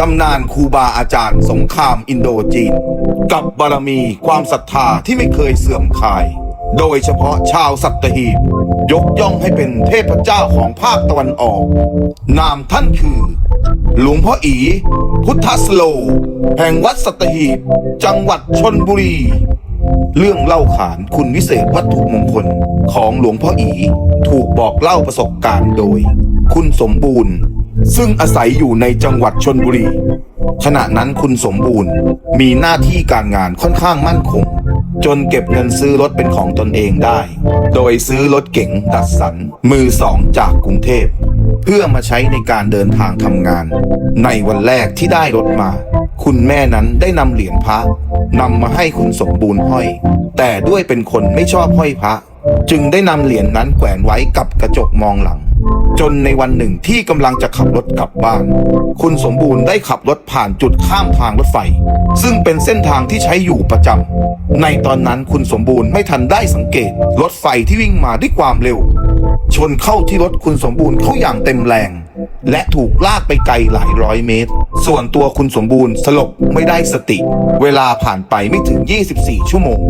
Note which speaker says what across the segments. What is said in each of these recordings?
Speaker 1: ตำนานครูบาอาจารย์สงครามอินโดจีน กับบารมีความศรัทธาที่ไม่เคยเสื่อมคลาย โดยเฉพาะชาวสัตหีบ ยกย่องให้เป็นเทพเจ้าของภาคตะวันออก นามท่านคือ หลวงพ่ออี พุทธสโล แห่งวัดสัตหีบ จังหวัดชนบุรี เรื่องเล่าขานคุณวิเศษวัตถุมงคลของหลวงพ่ออี ถูกบอกเล่าประสบการณ์โดย คุณสมบูรณ์ ซึ่งอาศัยอยู่ในจังหวัดชนบุรี ขณะนั้นคุณสมบูรณ์มีหน้าที่การงานค่อนข้างมั่นคง จนเก็บเงินซื้อรถเป็นของตนเองได้ โดยซื้อรถเก๋งดัดสัน มือสองจากกรุงเทพ เพื่อมาใช้ในการเดินทางทำงาน ในวันแรกที่ได้รถมา คุณแม่นั้นได้นำเหรียญพระนำมาให้คุณสมบูรณ์ห้อย แต่ด้วยเป็นคนไม่ชอบห้อยพระ จึงได้นำเหรียญนนั้นแขวนไว้กับกระจกมองหลัง จนในวันหนึ่งที่กำลังจะขับรถกลับบ้าน คุณสมบูรณ์ได้ขับรถผ่านจุดข้ามทางรถไฟ ซึ่งเป็นเส้นทางที่ใช้อยู่ประจำในตอนนั้นคุณสมบูรณ์ไม่ทันได้สังเกต รถไฟที่วิ่งมาด้วยความเร็ว ชนเข้าที่รถคุณสมบูรณ์เข้าอย่างเต็มแรง และถูกลากไปไกลหลายร้อยเมตร ส่วนตัวคุณสมบูรณ์สลบไม่ได้สติ เวลาผ่านไปไม่ถึง 24 ชั่วโมง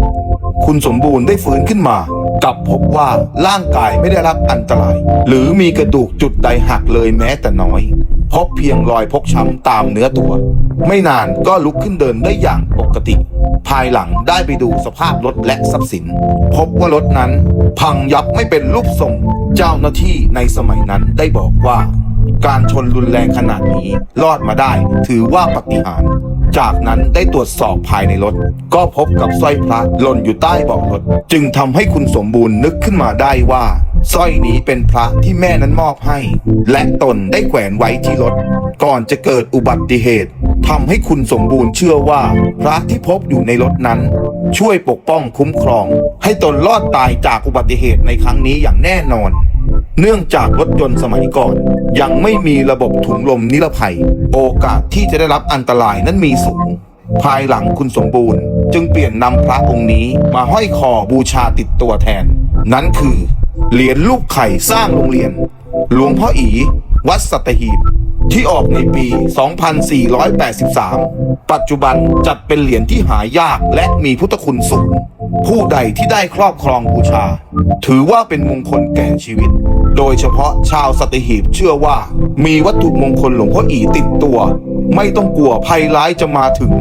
Speaker 1: คุณสมบูรณ์ได้ฟื้นขึ้นมา กลับพบว่าร่างกายไม่ได้รับอันตราย หรือมีกระดูกจุดใดหักเลยแม้แต่น้อย พบเพียงรอยพกช้ำตามเนื้อตัว ไม่นานก็ลุกขึ้นเดินได้อย่างปกติ ภายหลังได้ไปดูสภาพรถและทรัพย์สิน พบว่ารถนั้น พังยับไม่เป็นรูปทรง เจ้าหน้าที่ในสมัยนั้นได้บอกว่า การชนรุนแรงขนาดนี้รอดมาได้ถือว่าปาฏิหาร จากนั้นได้ตรวจสอบภายในรถ ก็พบกับสร้อยพระหล่นอยู่ใต้เบาะรถ จึงทำให้คุณสมบูรณ์นึกขึ้นมาได้ว่าสร้อยนี้เป็นพระที่แม่นั้นมอบให้ และตนได้แขวนไว้ที่รถ ก่อนจะเกิดอุบัติเหตุทำให้คุณสมบูรณ์เชื่อว่า พระที่พบอยู่ในรถนั้น ช่วยปกป้องคุ้มครอง ให้ตนรอดตายจากอุบัติเหตุในครั้งนี้อย่างแน่นอน เนื่องจากรถยนต์สมัยก่อน ยังไม่มีระบบถุงลมนิรภัย โอกาสที่จะได้รับอันตรายนั้นมีสูง ภายหลังคุณสมบูรณ์ จึงเปลี่ยนนำพระองค์นี้มาห้อยคอบูชาติดตัวแทน นั้นคือเหรียญลูกไข่สร้างโรงเรียน หลวงพ่ออี วัดสัตหีบ ที่ออกในปี 2483 ปัจจุบันจัดเป็นเหรียญที่หายากและมีพุทธคุณสูง ผู้ใดที่ได้ครอบครองบูชา ถือว่าเป็นมงคลแก่ชีวิตโดยเฉพาะชาวสตีหีบเชื่อว่า มีวัตถุมงคลหลวงพ่ออีติดตัว ไม่ต้องกลัวภัยร้ายจะมาถึง